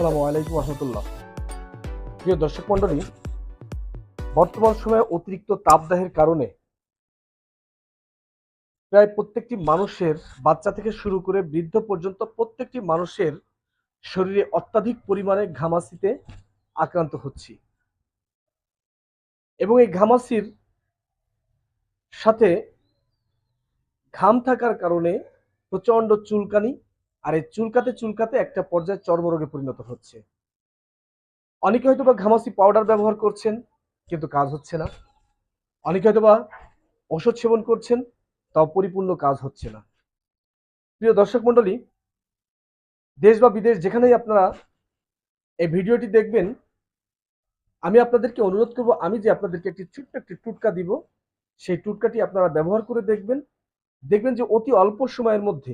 আসসালামু আলাইকুম রহমতুল্লাহ প্রিয় দর্শক মন্ডলী বর্তমান সময়ে অতিরিক্ত তাপদাহের কারণে প্রায় প্রত্যেকটি মানুষের বাচ্চা থেকে শুরু করে বৃদ্ধ পর্যন্ত প্রত্যেকটি মানুষের শরীরে অত্যাধিক পরিমাণে ঘামাসিতে আক্রান্ত হচ্ছি। এবং এই ঘামাসির সাথে ঘাম থাকার কারণে প্রচণ্ড চুলকানি আর এই চুলকাতে চুলকাতে একটা পর্যায়ে চর্মরোগে পরিণত হচ্ছে। অনেকে হয়তো বা ঘামাসি পাউডার ব্যবহার করছেন, কিন্তু কাজ হচ্ছে না। অনেকে হয়তো বা ওষুধ সেবন করছেন, তাও পরিপূর্ণ কাজ হচ্ছে না। প্রিয় দর্শক মণ্ডলী, দেশ বা বিদেশ যেখানেই আপনারা এই ভিডিওটি দেখবেন, আমি আপনাদেরকে অনুরোধ করব, আমি যে আপনাদেরকে একটি ছোট্ট একটি টুটকা দিব, সেই টুটকাটি আপনারা ব্যবহার করে দেখবেন। দেখবেন যে অতি অল্প সময়ের মধ্যে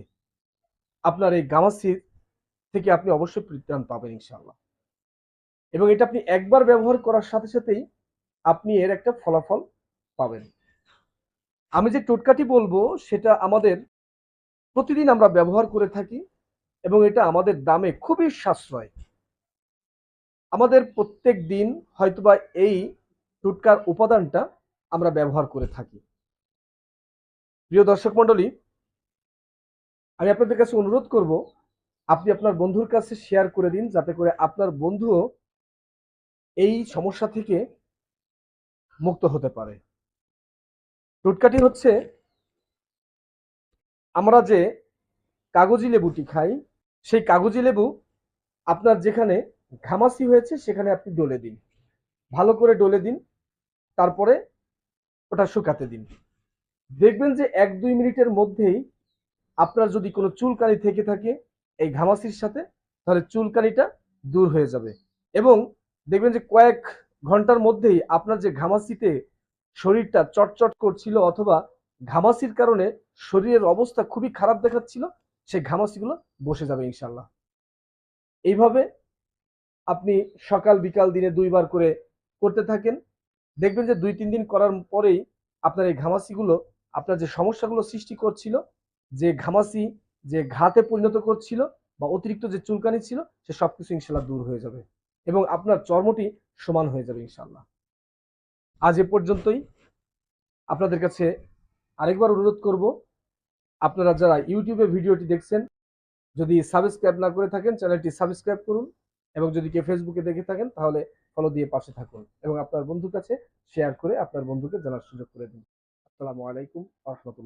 আপনার এই গামাসির থেকে আপনি অবশ্যই পরিত্রাণ পাবেন ইনশাল্লাহ এবং এটা আপনি একবার ব্যবহার করার সাথে সাথেই আপনি এর একটা ফলাফল পাবেন। আমি যে টোটকাটি বলব, সেটা আমাদের প্রতিদিন আমরা ব্যবহার করে থাকি এবং এটা আমাদের দামে খুবই সাশ্রয়। আমাদের প্রত্যেক দিন হয়তোবা এই টুটকার উপাদানটা আমরা ব্যবহার করে থাকি। প্রিয় দর্শক মণ্ডলী আমি আপনাদের কাছে অনুরোধ করব, আপনি আপনার বন্ধুর কাছে শেয়ার করে দিন, যাতে করে আপনার বন্ধুও এই সমস্যা থেকে মুক্ত হতে পারে। টোটকাটি হচ্ছে, আমরা যে কাগজি লেবুটি খাই, সেই কাগজি লেবু আপনার যেখানে ঘামাসি হয়েছে, সেখানে আপনি ডলে দিন। ভালো করে ডলে দিন, তারপরে ওটা শুকাতে দিন। দেখবেন যে এক দুই মিনিটের মধ্যেই আপনার যদি কোনো চুলকানি থেকে থাকে এই ঘামাসির সাথে, তাহলে চুলকানিটা দূর হয়ে যাবে। এবং দেখবেন যে কয়েক ঘণ্টার মধ্যেই আপনার যে ঘামাসিতে শরীরটা চটচট করছিল অথবা ঘামাসির কারণে শরীরের অবস্থা খুবই খারাপ দেখাচ্ছিল, সেই ঘামাসিগুলো বসে যাবে ইনশাল্লাহ এইভাবে আপনি সকাল, বিকাল দিনে দুইবার করে করতে থাকেন। দেখবেন যে দুই, তিন দিন করার পরেই আপনার এই ঘামাসিগুলো আপনার যে সমস্যাগুলো সৃষ্টি করছিল যে ঘামাসি, যে ঘাতে পরিণত করছিল বা অতিরিক্ত যে চুলকানি ছিল, সে সব কিছু ইনশাল্লাহ দূর হয়ে যাবে এবং আপনার চর্মটি সমান হয়ে যাবে ইনশাল্লাহ। আজ এ পর্যন্তই। আপনাদের কাছে আরেকবার অনুরোধ করব, আপনারা যারা ইউটিউবে ভিডিওটি দেখছেন, যদি সাবস্ক্রাইব না করে থাকেন, চ্যানেলটি সাবস্ক্রাইব করুন এবং যদি কেউ ফেসবুকে দেখে থাকেন, তাহলে ফলো দিয়ে পাশে থাকুন এবং আপনার বন্ধুর কাছে শেয়ার করে আপনার বন্ধুকে জানার সুযোগ করে দিন। আসসালামু আলাইকুম রহমতুল্লাহ।